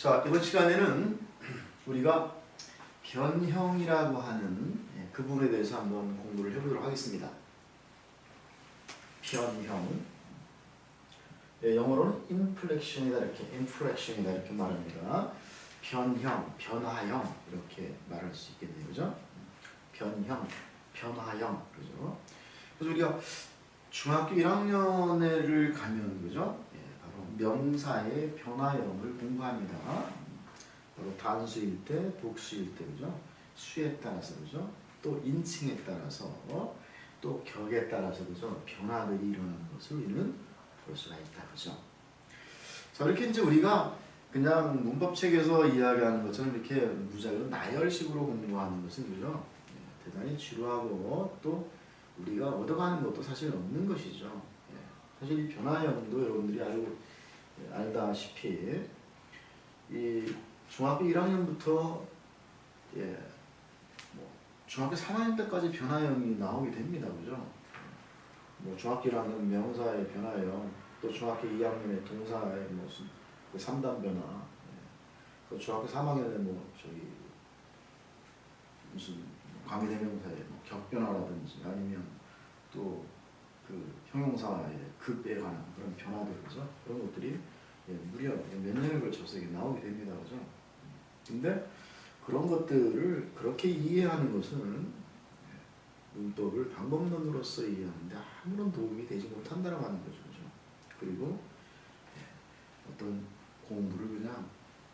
자, 이번 시간에는 우리가 변형이라고 하는 예, 그 부분에 대해서 한번 공부를 해보도록 하겠습니다. 변형. 예, 영어로는 inflection이다 이렇게 inflection이다 이렇게 말합니다. 변형, 변화형 이렇게 말할 수 있겠네요, 그죠? 변형, 변화형, 그죠? 그래서 우리가 중학교 1학년을 가면 그죠? 명사의 변화형을 공부합니다. 바로 단수일 때, 복수일 때, 그죠? 수에 따라서, 그죠? 또 인칭에 따라서, 또 격에 따라서, 그죠? 변화들이 일어나는 것을 우리는 볼 수가 있다, 그죠? 자, 이렇게 이제 우리가 그냥 문법책에서 이야기하는 것처럼 이렇게 무작위로 나열식으로 공부하는 것은, 그죠? 예, 대단히 지루하고 또 우리가 얻어가는 것도 사실 없는 것이죠. 예, 사실 이 변화형도 여러분들이 알고 예, 알다시피 이 중학교 1학년부터 예, 뭐 중학교 3학년 때까지 변화형이 나오게 됩니다, 그죠? 뭐 중학교 1학년 명사의 변화형, 또 중학교 2학년의 동사의 무슨 그 3단 변화, 예, 또 중학교 3학년에 뭐 저기 무슨 관계대명사의 뭐 격변화라든지 아니면 또 그 형용사의 급에 관한 그런 변화들 그죠? 그런 것들이 예, 무려 몇 년에 걸쳐서 이게 나오게 됩니다, 그죠? 근데 그런 것들을 그렇게 이해하는 것은 예, 문법을 방법론으로서 이해하는데 아무런 도움이 되지 못한다라고 하는 거죠, 그죠? 그리고 예, 어떤 공부를 그냥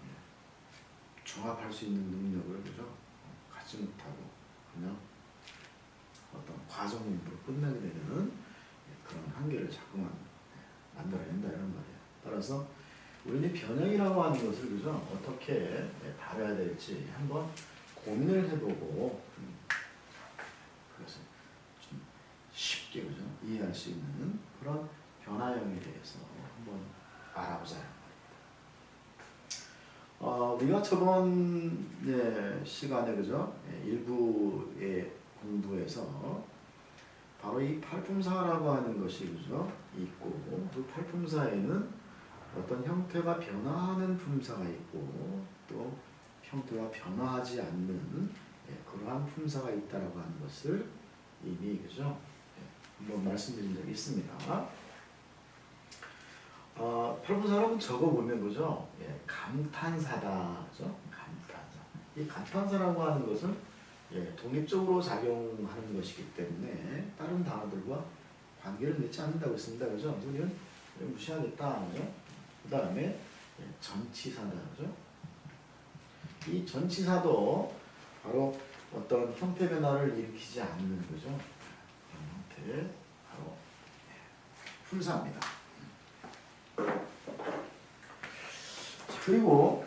예, 종합할 수 있는 능력을 그죠? 갖지 못하고 그냥 어떤 과정 공부를 끝내게 되는 한계를 자꾸만 예, 만들어낸다 이런 말이에요. 따라서 우리는 변형이라고 하는 것을 그죠 어떻게 예, 다뤄야 될지 한번 고민을 해보고 음, 그것을 좀 쉽게 그죠 이해할 수 있는 그런 변화형에 대해서 한번 알아보자. 어, 우리가 저번 예, 시간에 그죠 예, 일부의 공부에서 바로 이 팔품사라고 하는 것이 그죠? 있고 그 팔품사에는 어떤 형태가 변화하는 품사가 있고 또 형태가 변화하지 않는 예, 그러한 품사가 있다라고 하는 것을 이미 그죠? 예, 한번 말씀드린 적이 있습니다. 어, 팔품사라고 적어보면 그죠? 예, 감탄사다. 그죠? 감탄사. 이 감탄사라고 하는 것은 예, 독립적으로 작용하는 것이기 때문에 다른 단어들과 관계를 맺지 않는다고 했습니다. 그래서 우리는 무시하겠다. 그죠? 그 다음에 예, 전치사다. 그죠? 이 전치사도 바로 어떤 형태 변화를 일으키지 않는 거죠. 형태의 바로 예, 품사입니다. 자, 그리고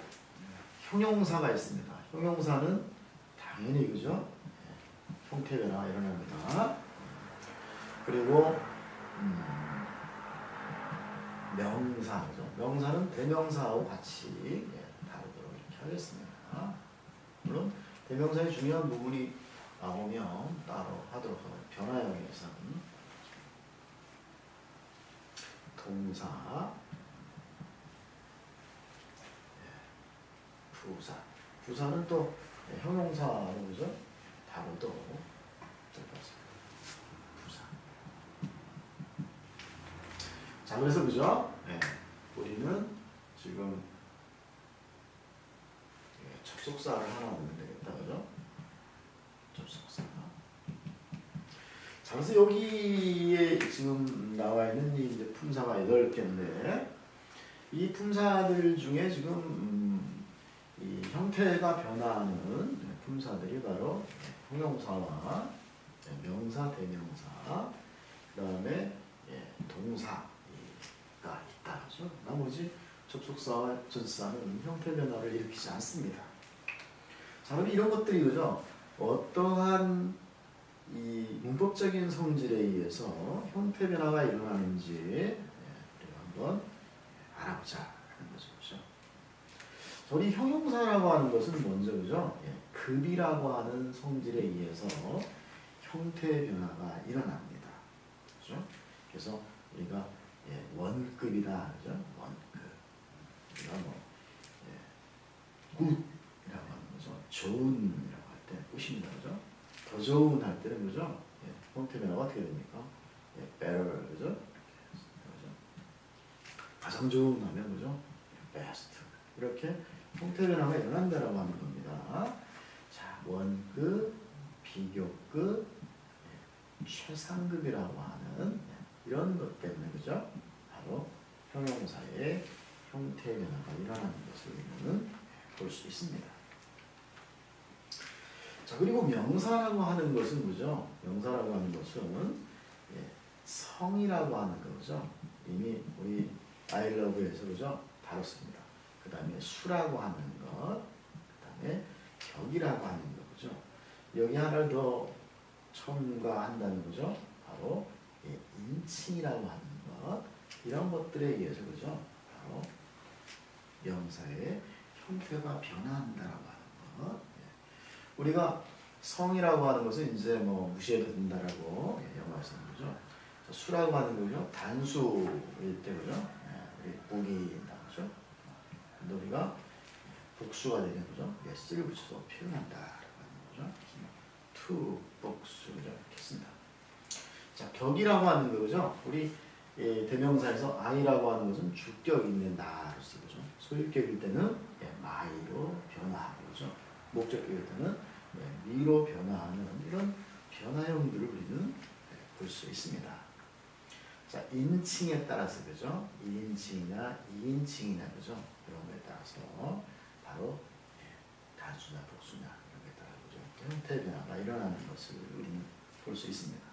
형용사가 있습니다. 형용사는 당연히 그죠? 예, 형태 변화가 일어납니다. 그리고 음, 명사 그죠? 명사는 대명사하고 같이 예, 다루도록 이렇게 하겠습니다. 물론 대명사의 중요한 부분이 나오면 따로 하도록 하고 변화형에서는 동사, 예, 부사, 부사는 또 예, 형용사로 그죠? 같습니다. 부사. 자, 그래서 그죠? 예, 우리는 지금 예, 접속사를 하나 넣으면 되겠다, 그죠? 접속사. 자, 그래서 여기에 지금 나와 있는 이 이제 품사가 8개인데, 이 품사들 중에 지금, 음, 이 형태가 변화하는 품사들이 바로 형용사와 명사, 대명사, 그 다음에 동사가 있다. 그죠? 나머지 접속사와 전사는 형태 변화를 일으키지 않습니다. 자, 그럼 이런 것들이 그죠? 어떠한 이 문법적인 성질에 의해서 형태 변화가 일어나는지 우리가 한번 알아보자? 우리 형용사라고 하는 것은 먼저 그죠? 예, 급이라고 하는 성질에 의해서 형태 변화가 일어납니다. 그죠? 그래서 우리가 예, 원급이다, 그죠? 원급. 우리가 뭐 예, 좋은이라고 할때 끝입니다. 그죠? 더 좋은 할 때는 그죠? 예, 형태 변화가 어떻게 됩니까? 예, better 그죠? 그죠? 가장 좋은 하면 그죠? best 이렇게 형태 변화가 일어난다라고 하는 겁니다. 자, 원급, 비교급, 예, 최상급이라고 하는 예, 이런 것 때문에 그죠? 바로 형용사의 형태 변화가 일어나는 것을 우리는 볼 수 있습니다. 자 그리고 명사라고 하는 것은 뭐죠? 명사라고 하는 것은 예, 성이라고 하는 거죠. 이미 우리 아이러브에서 그죠? 다뤘습니다. 그 다음에 수라고 하는 것, 그 다음에 격이라고 하는 거죠. 여기 하나를 더 첨가한다는 거죠. 바로 예, 인칭이라고 하는 것, 이런 것들에 의해서 그죠? 바로 명사의 형태가 변화한다라고 하는 것. 예. 우리가 성이라고 하는 것은 이제 뭐 무시해도 된다라고 예, 영어에서 하는 거죠. 자, 수라고 하는 거죠. 단수일 때 그죠. 예, 우리 복이 나오죠. 우리가 복수가 되는 거죠. s를 붙여서 표현한다 라고 하는 거죠. to 복수. 이렇게 씁니다. 자 격이라고 하는 거죠. 우리 예, 대명사에서 I라고 하는 것은 주격 있는 나로 쓰고죠. 소유격일 때는 예, 마이로 변화하고 그죠. 목적격일 때는 예, 미로 변화하는 이런 변화형들을 우리는 예, 볼수 있습니다. 자 인칭에 따라서 그죠. 1인칭이나 2인칭이나 그죠. 이런 거에 따라서 바로 예, 단수나 복수나 이런 거에 따라 그죠. 형태 변화가 일어나는 것을 우리는 볼 수 있습니다.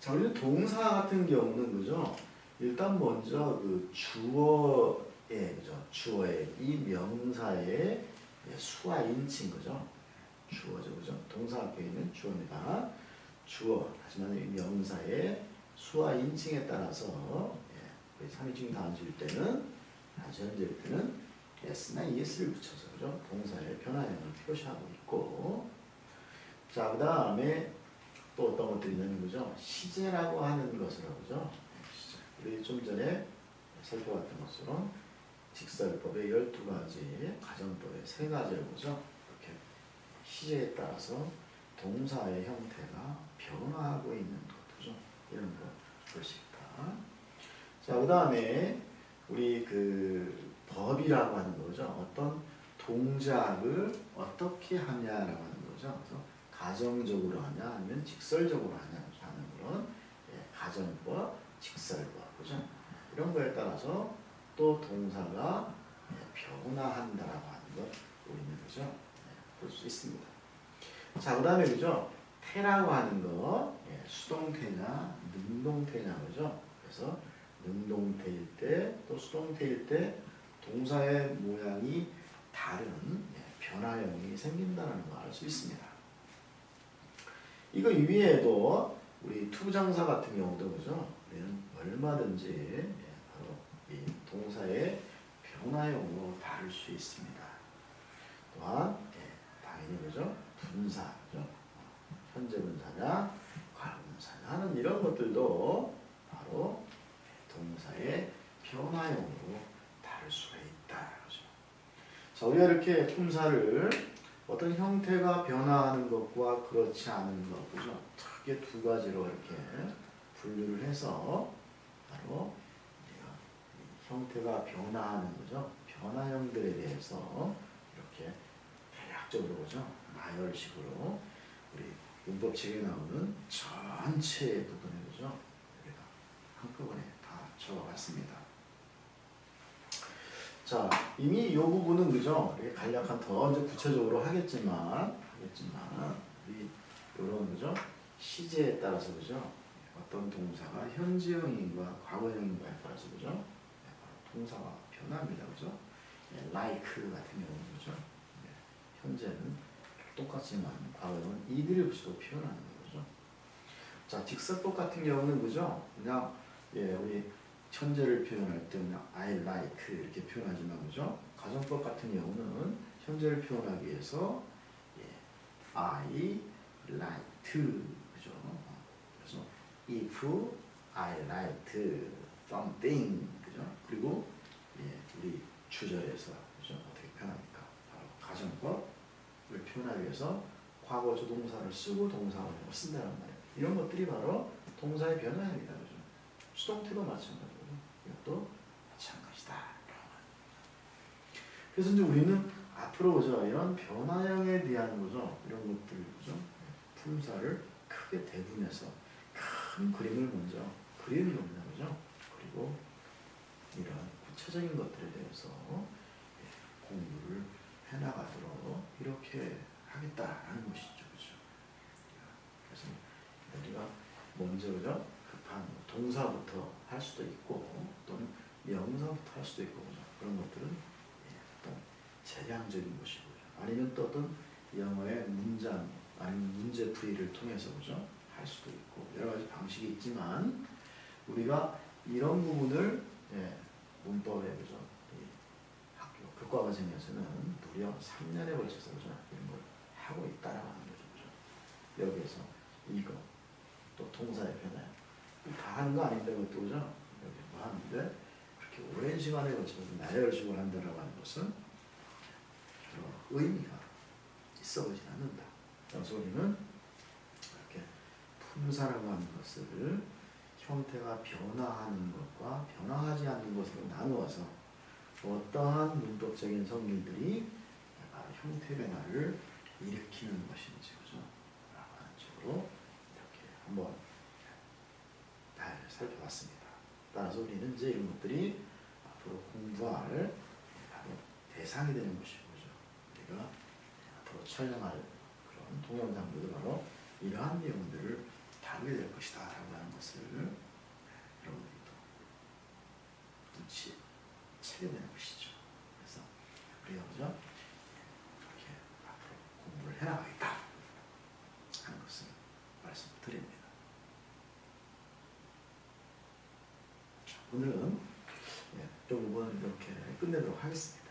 자, 우리 동사 같은 경우는 그죠? 일단 먼저 그 주어의 그죠? 주어의 이 명사의 수와 인칭 그죠? 주어죠 그죠? 동사 앞에 있는 주어입니다. 주어 하지만 이 명사의 수와 인칭에 따라서 예, 3인칭 단수일 때는 현재일 때는 s나 es를 붙여서 그죠? 동사의 변화형을 표시하고 있고 자, 그 다음에 또 어떤 것들이 있냐면 그죠? 시제라고 하는 것으로 그죠? 시제. 우리 좀 전에 살펴봤던 것처럼 직설법의 12가지, 가정법의 3가지를 보죠. 이렇게 시제에 따라서 동사의 형태가 변화하고 있는 것, 그죠? 이런 거 볼 수 있다. 자, 그 다음에 우리 그 법이라고 하는 거죠. 어떤 동작을 어떻게 하냐라고 하는 거죠. 그래서 가정적으로 하냐 아니면 직설적으로 하냐 하는 그런 예, 가정법, 직설법 그죠? 이런 거에 따라서 또 동사가 예, 변화한다라고 하는 것 우리는 그죠? 예, 볼수 있습니다. 자 그 다음에 그죠? 태라고 하는 거 예, 수동태냐 능동태냐 그죠? 그래서 능동태일 때 또 수동태일 때 동사의 모양이 다른 예, 변화형이 생긴다는 걸 알 수 있습니다. 이거 이외에도 우리 투부정사 같은 경우도 그죠? 우리는 얼마든지 예, 바로 이 동사의 변화형으로 다룰 수 있습니다. 또한 예, 당연히 그죠? 분사 현재 분사냐, 과거 분사냐 하는 이런 것들도 바로 동사의 변화형으로 다룰 수가 있다. 그죠? 자, 우리가 이렇게 품사를 어떤 형태가 변화하는 것과 그렇지 않은 것, 그죠? 크게 두 가지로 이렇게 분류를 해서 바로 형태가 변화하는 거죠. 변화형들에 대해서 이렇게 대략적으로 그죠? 나열식으로 우리 문법책에 나오는 전체 부분을 그죠? 우리가 한꺼번에 다 적어봤습니다. 자, 이미 이 부분은 그죠? 이렇게 간략한 더 이제 구체적으로 하겠지만, 하겠지만, 이 요런 그죠? 시제에 따라서 그죠? 어떤 동사가 현재형인가 과거형인가에 따라서 그죠? 네, 바로 동사가 변합니다. 그죠? 예, like 같은 경우는 그죠? 예, 현재는 똑같지만 과거형은 이들을 붙이고 표현하는 거죠. 자, 직설법 같은 경우는 그죠? 그냥 예, 우리 현재를 표현할 때 그냥 I like 이렇게 표현하지만 그죠? 가정법 같은 경우는 현재를 표현하기 위해서 예, I like 그죠? 그래서 if I like something 그죠? 그리고 예, 우리 주절에서 그죠? 어떻게 표현합니까? 바로 가정법 을 표현하기 위해서 과거 조동사를 쓰고 동사를 쓴다는 말이에요. 이런 것들이 바로 동사의 변화입니다. 그죠? 수동태도 마찬가지고 이것도 마찬가지다. 그래서 이제 우리는 앞으로 보죠. 이런 변화형에 대한 거죠. 이런 것들 그죠? 품사를 크게 대분해서 큰 그림을 먼저 그리는 거죠. 그리고 이런 구체적인 것들에 대해서 예, 공부를 해나가도록 이렇게 하겠다라는 것이죠. 그죠? 그래서 우리가 먼저 그죠? 급한 뭐 동사부터 할 수도 있고 또는 명사부터 할 수도 있고 그죠? 그런 것들은 예, 어떤 재량적인 것이고요. 아니면 또 어떤 영어의 문장 아니면 문제 풀이를 통해서 그죠? 할 수도 있고 여러 가지 방식이 있지만 우리가 이런 부분을 예, 문법에 그죠? 교과 과정에서는 무려 3년에 걸쳐서 그죠? 걸 하고 있다라고 하는 거죠. 여기에서 이거 또 동사의 변화 다 하는 거 아닌데 그것도 그죠? 여기 뭐 하는데 그렇게 오랜 시간에 걸쳐서 나열식을 한다라고 하는 것은 의미가 있어 보진 않는다. 그래서 우리는 이렇게 품사라고 하는 것을 형태가 변화하는 것과 변화하지 않는 것으로 나누어서 어떠한 문법적인 성질들이 바로 형태 변화를 일으키는 것인지 그죠? 라고 하는 식으로 이렇게 한번 잘 살펴봤습니다. 따라서 우리는 이제 이런 것들이 앞으로 공부할 바로 대상이 되는 것이고 그죠? 우리가 앞으로 촬영할 그런 동영상들도 바로 이러한 내용들을 다루게 될 것이다 라고 하는 것을 여러분들이 또 눈치 되는 것이죠. 그래서 우리가 그죠? 이렇게 앞으로 공부를 해나가겠다 하는 것을 말씀드립니다. 자, 오늘은 예, 이 부분 이렇게 끝내도록 하겠습니다.